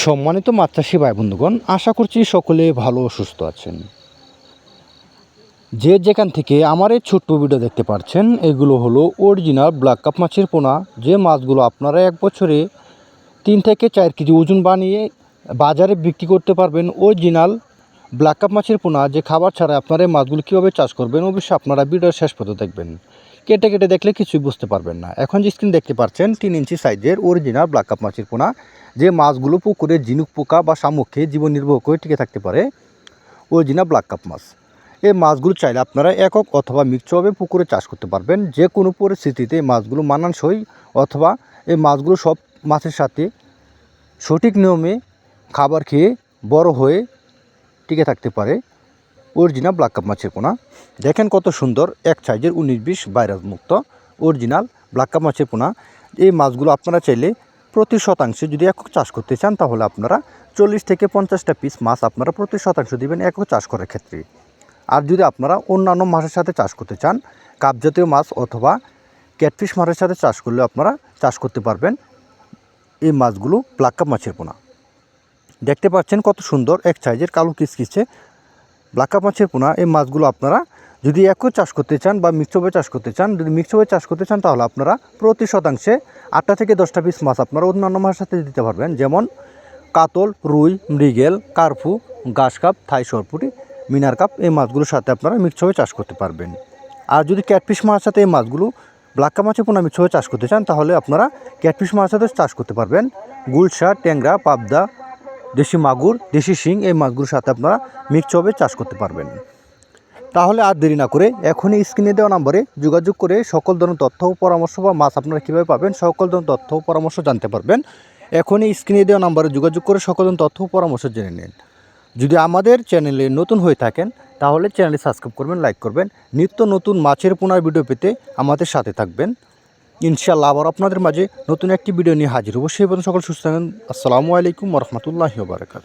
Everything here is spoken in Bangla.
সম্মানিত মাত্রাসী ভাই বন্ধুগণ আশা করছি সকলে ভালো সুস্থ আছেন। যে যেখান থেকে আমার এই ছোট্ট ভিডিও দেখতে পাচ্ছেন এগুলো হলো অরিজিনাল ব্ল্যাক কাপ মাছের পোনা। যে মাছগুলো আপনারা এক বছরে তিন থেকে চার কেজি ওজন বানিয়ে বাজারে বিক্রি করতে পারবেন অরিজিনাল ব্ল্যাক কাপ মাছের পোনা। যে খাবার ছাড়া আপনারা এই মাছগুলো কীভাবে চাষ করবেন, অবশ্যই আপনারা ভিডিওর শেষ পর্যন্ত দেখবেন। কেটে কেটে দেখলে কিছুই বুঝতে পারবেন না। এখন যে স্ক্রিন দেখতে পাচ্ছেন, তিন ইঞ্চি সাইজের অরিজিনাল ব্ল্যাক কাপ মাছের পোনা, যে মাছগুলো পুকুরে ঝিনুক, পোকা বা শামুক খেয়ে জীবন নির্বাহ করে টিকে থাকতে পারে অরিজিনাল ব্ল্যাক কাপ মাছ। এই মাছগুলো চাইলে আপনারা একক অথবা মিক্সভাবে পুকুরে চাষ করতে পারবেন। যে কোনো পরিস্থিতিতে এই মাছগুলো মানানসই অথবা এই মাছগুলো সব মাছের সাথে সঠিক নিয়মে খাবার খেয়ে বড় হয়ে টিকে থাকতে পারে। অরিজিনাল ব্ল্যাক কাপ মাছের পোনা। দেখেন কত সুন্দর, এক সাইজের উনিশ বিশ ভাইরাস মুক্ত, অরিজিনাল ব্ল্যাক কাপ মাছের পোনা। এই মাছগুলো আপনারা চাইলে প্রতি শতাংশে যদি একক চাষ করতে চান, তাহলে আপনারা চল্লিশ থেকে পঞ্চাশটা পিস মাছ আপনারা প্রতি শতাংশ দিবেন একক চাষ করার ক্ষেত্রে। আর যদি আপনারা অন্যান্য মাছের সাথে চাষ করতে চান, কাপ জাতীয় মাছ অথবা ক্যাটফিশ মাছের সাথে চাষ করলে আপনারা চাষ করতে পারবেন এই মাছগুলো ব্ল্যাক কাপ মাছের পোনা। দেখতে পাচ্ছেন কত সুন্দর, এক সাইজের কালো কিচকিচে ব্ল্যাক কাপ মাছের পোনা, এই মাছগুলো আপনারা যদি একই চাষ করতে চান বা মিক্সভাবে চাষ করতে চান, যদি মিক্সভাবে চাষ করতে চান, তাহলে আপনারা প্রতি শতাংশে আটটা থেকে দশটা পিস মাছ আপনারা অন্যান্য মাছের সাথে দিতে পারবেন। যেমন কাতল, রুই, মৃগেল, কার্পু, ঘাস কাপ, থাই সরপুরি মিনার কাপ, এই মাছগুলোর সাথে আপনারা মিক্সভাবে চাষ করতে পারবেন। আর যদি ক্যাটফিশ মাছের সাথে এই মাছগুলো ব্ল্যাক কাপ মাছের পোনা মিক্সভাবে চাষ করতে চান, তাহলে আপনারা ক্যাটফিশ মাছের সাথে চাষ করতে পারবেন। গুলশা, ট্যাংরা, পাবদা দেশি মাগুর, দেশি শিং, এই মাছগুলোর সাথে আপনারা মিক্সভাবে চাষ করতে পারবেন। তাহলে আর দেরি না করে এখনই স্ক্রিনে দেওয়া নম্বরে যোগাযোগ করে সকল ধরনের তথ্য ও পরামর্শ বা মাছ আপনারা কীভাবে পাবেন, সকল ধরনের তথ্য ও পরামর্শ জানতে পারবেন। এখনই স্ক্রিনে দেওয়া নম্বরে যোগাযোগ করে সকল ধরনের তথ্য পরামর্শ জেনে নিন। যদি আমাদের চ্যানেলে নতুন হয়ে থাকেন, তাহলে চ্যানেলে সাবস্ক্রাইব করবেন, লাইক করবেন। নিত্য নতুন মাছের পোনার ভিডিও পেতে আমাদের সাথে থাকবেন। ইনশাল্লাহ আবার আপনাদের মাঝে নতুন একটি ভিডিও নিয়ে হাজির হব। সেই পর্যন্ত সকল সুস্থ থাকেন। আসসালামু আলাইকুম রহমতুল্লাহি বারকাত